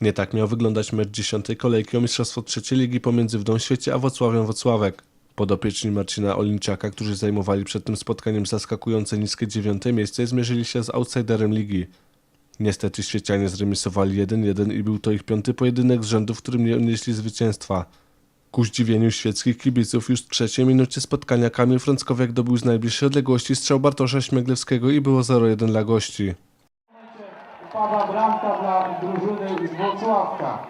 Nie tak miał wyglądać mecz dziesiątej kolejki o Mistrzostwo Trzeciej Ligi pomiędzy Wdą Świecie a Włocławiem Włocławek. Podopieczni Marcina Olińczaka, którzy zajmowali przed tym spotkaniem zaskakujące niskie dziewiąte miejsce, zmierzyli się z outsiderem ligi. Niestety Świecianie zremisowali 1-1 i był to ich piąty pojedynek z rzędu, w którym nie odnieśli zwycięstwa. Ku zdziwieniu świeckich kibiców już w trzeciej minucie spotkania Kamil Frąckowiak dobył z najbliższej odległości strzał Bartosza Śmieglewskiego i było 0-1 dla gości. Upada bramka dla drużyny z Włocławka.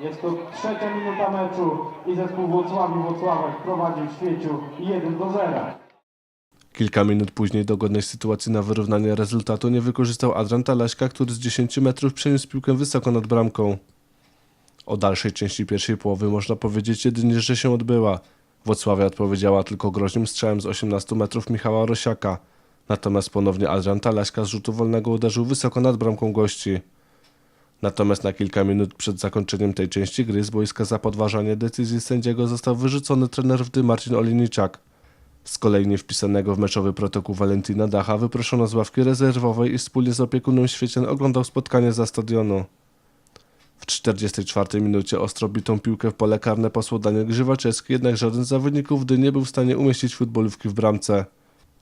Jest to trzecia minuta meczu i zespół Włocławiu Włocławek prowadzi w świeciu 1 do 0. Kilka minut później dogodnej sytuacji na wyrównanie rezultatu nie wykorzystał Adrian Talaśka, który z 10 metrów przeniósł piłkę wysoko nad bramką. O dalszej części pierwszej połowy można powiedzieć jedynie, że się odbyła. Włocławia odpowiedziała tylko groźnym strzałem z 18 metrów Michała Rosiaka. Natomiast ponownie Adrian Talaśka z rzutu wolnego uderzył wysoko nad bramką gości. Natomiast na kilka minut przed zakończeniem tej części gry z boiska za podważanie decyzji sędziego został wyrzucony trener wdy Marcin Oliniczak. Z kolei niewpisanego w meczowy protokół Valentina Dacha wyproszono z ławki rezerwowej i wspólnie z opiekunem Świecian oglądał spotkanie za stadionu. W 44 minucie ostro bitą piłkę w pole karne posłał Daniel Grzywaczewski, jednak żaden z zawodników Gdy nie był w stanie umieścić futbolówki w bramce.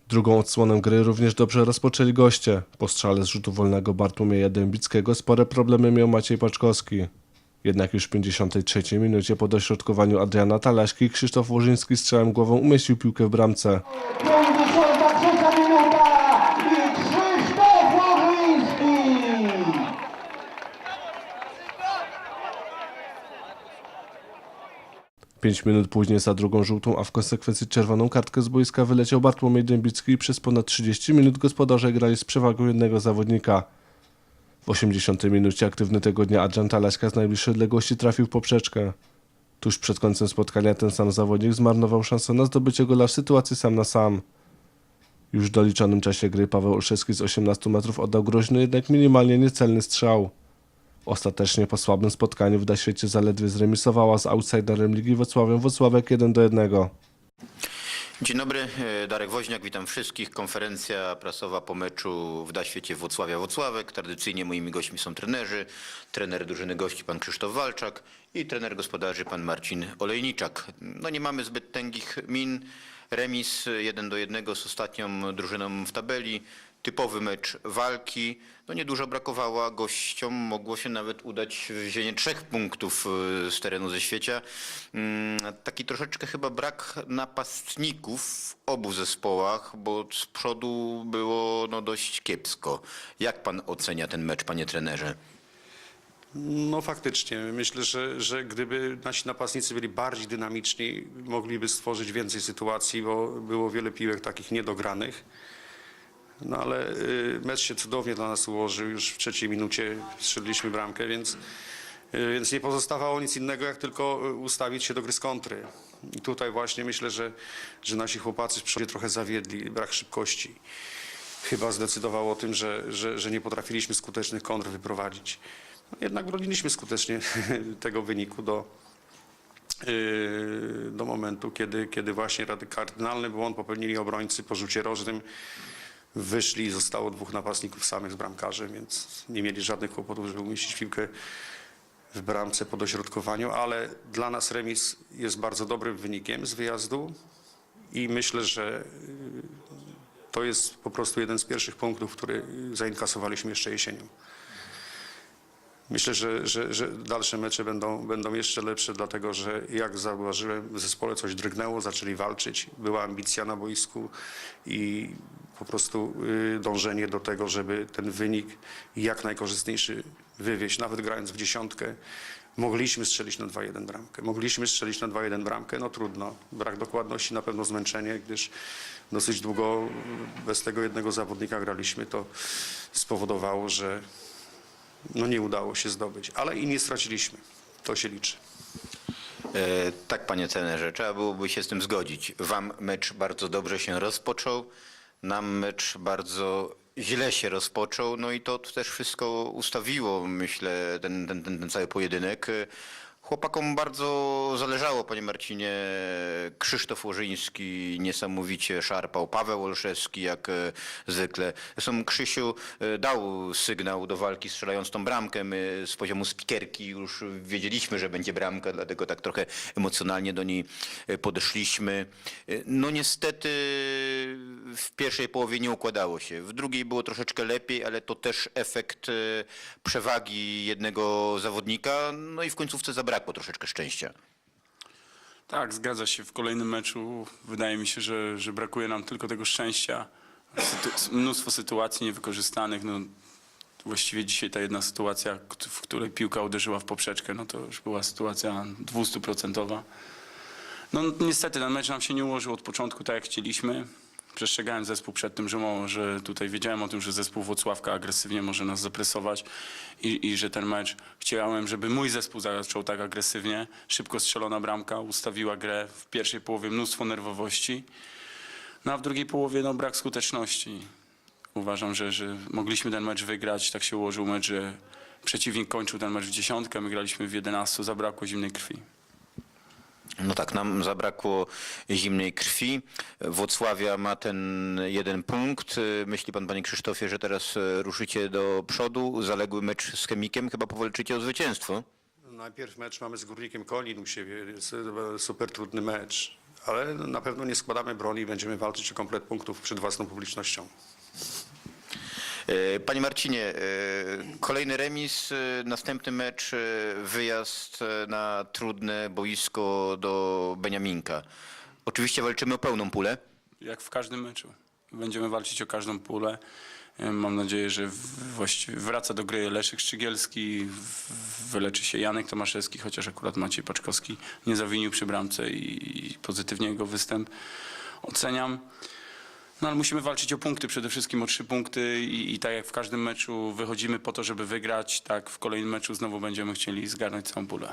Drugą odsłonę gry również dobrze rozpoczęli goście. Po strzale z rzutu wolnego Bartłomieja Dębickiego spore problemy miał Maciej Paczkowski. Jednak już w 53 minucie po dośrodkowaniu Adriana Talaśki Krzysztof Łożyński strzałem głową umieścił piłkę w bramce. Pięć minut później za drugą żółtą, a w konsekwencji czerwoną kartkę z boiska wyleciał Bartłomiej Dębicki i przez ponad 30 minut gospodarze grali z przewagą jednego zawodnika. W 80 minucie aktywny tego dnia Adrian Talaśka z najbliższej odległości trafił w poprzeczkę. Tuż przed końcem spotkania ten sam zawodnik zmarnował szansę na zdobycie gola w sytuacji sam na sam. Już w doliczonym czasie gry Paweł Olszewski z 18 metrów oddał groźny, jednak minimalnie niecelny strzał. Ostatecznie po słabym spotkaniu w Świecie zaledwie zremisowała z outsiderem Ligi Wrocławiem Wrocławek 1 do 1. Dzień dobry, e, Darek Woźniak, witam wszystkich. Konferencja prasowa po meczu w Daświecie Włocławia Włocławek. Tradycyjnie moimi gośćmi są trenerzy, trener drużyny gości pan Krzysztof Walczak i trener gospodarzy pan Marcin Olejniczak. No nie mamy zbyt tęgich min. Remis 1 do 1 z ostatnią drużyną w tabeli. Typowy mecz walki. No niedużo brakowało, gościom mogło się nawet udać wzięcie trzech punktów e, z terenu ze świecia. Mm, Taki troszeczkę chyba brak napastników w obu zespołach, bo z przodu było no, dość kiepsko. Jak pan ocenia ten mecz, panie trenerze? No faktycznie, myślę, że, że gdyby nasi napastnicy byli bardziej dynamiczni, mogliby stworzyć więcej sytuacji, bo było wiele piłek takich niedogranych. No ale y, mecz się cudownie dla nas ułożył, już w trzeciej minucie strzeliliśmy bramkę, więc, y, więc nie pozostawało nic innego, jak tylko y, ustawić się do gry z kontry. I tutaj właśnie myślę, że, że nasi chłopacy w przodzie trochę zawiedli, brak szybkości. Chyba zdecydowało o tym, że, że, że nie potrafiliśmy skutecznych kontr wyprowadzić. Jednak broniliśmy skutecznie tego wyniku do, yy, do momentu, kiedy, kiedy właśnie rady kardynalny błąd popełnili obrońcy po rzucie rożnym. Wyszli i zostało dwóch napastników samych z bramkarzem, więc nie mieli żadnych kłopotów, żeby umieścić piłkę w bramce po dośrodkowaniu, ale dla nas remis jest bardzo dobrym wynikiem z wyjazdu i myślę, że yy, to jest po prostu jeden z pierwszych punktów, który zainkasowaliśmy jeszcze jesienią. Myślę, że, że, że dalsze mecze będą, będą jeszcze lepsze, dlatego że jak zauważyłem, w zespole coś drgnęło, zaczęli walczyć, była ambicja na boisku i po prostu y, dążenie do tego, żeby ten wynik jak najkorzystniejszy wywieźć, nawet grając w dziesiątkę. Mogliśmy strzelić na 2-1 bramkę. Mogliśmy strzelić na 2-1 bramkę, no trudno. Brak dokładności, na pewno zmęczenie, gdyż dosyć długo bez tego jednego zawodnika graliśmy. To spowodowało, że no nie udało się zdobyć, ale i nie straciliśmy. To się liczy. E, tak, panie trenerze, trzeba byłoby się z tym zgodzić. Wam mecz bardzo dobrze się rozpoczął, nam mecz bardzo źle się rozpoczął, no i to też wszystko ustawiło, myślę, ten, ten, ten, ten cały pojedynek. Chłopakom bardzo zależało, panie Marcinie. Krzysztof Łożyński niesamowicie szarpał, Paweł Olszewski jak e, zwykle. Zresztą Krzysiu e, dał sygnał do walki strzelając tą bramkę. My z poziomu spikierki już wiedzieliśmy, że będzie bramka, dlatego tak trochę emocjonalnie do niej e, podeszliśmy. No niestety w pierwszej połowie nie układało się. W drugiej było troszeczkę lepiej, ale to też efekt przewagi jednego zawodnika. No i w końcówce zabrakło troszeczkę szczęścia. Tak, zgadza się. W kolejnym meczu wydaje mi się, że, że brakuje nam tylko tego szczęścia. Sytu- mnóstwo sytuacji niewykorzystanych. No, właściwie dzisiaj ta jedna sytuacja, w której piłka uderzyła w poprzeczkę, no to już była sytuacja 200%. No niestety ten mecz nam się nie ułożył od początku tak jak chcieliśmy. Przestrzegałem zespół przed tym, że, że tutaj wiedziałem o tym, że zespół Włocławka agresywnie może nas zapresować i, i że ten mecz chciałem, żeby mój zespół zaczął tak agresywnie. Szybko strzelona bramka ustawiła grę w pierwszej połowie mnóstwo nerwowości. No a w drugiej połowie no, brak skuteczności. Uważam, że, że mogliśmy ten mecz wygrać. Tak się ułożył mecz, że przeciwnik kończył ten mecz w dziesiątkę, my graliśmy w 11, zabrakło zimnej krwi. No tak, nam zabrakło zimnej krwi. Włocławia ma ten jeden punkt. Myśli pan, panie Krzysztofie, że teraz ruszycie do przodu? Zaległy mecz z Chemikiem, chyba powalczycie o zwycięstwo. Najpierw mecz mamy z Górnikiem Kolin u siebie, e, super trudny mecz, ale na pewno nie składamy broni i będziemy walczyć o komplet punktów przed własną publicznością. E, Panie Marcinie, e, kolejny remis, e, następny mecz, wyjazd na trudne boisko do Beniaminka. Oczywiście walczymy o pełną pulę. Jak w każdym meczu. Będziemy walczyć o każdą pulę. Mam nadzieję, że właściwie wraca do gry Leszek Szczygielski, wyleczy się Janek Tomaszewski, chociaż akurat Maciej Paczkowski nie zawinił przy bramce i pozytywnie jego występ oceniam. No ale musimy walczyć o punkty, przede wszystkim o trzy punkty i, i tak jak w każdym meczu wychodzimy po to, żeby wygrać, tak w kolejnym meczu znowu będziemy chcieli zgarnąć całą pulę.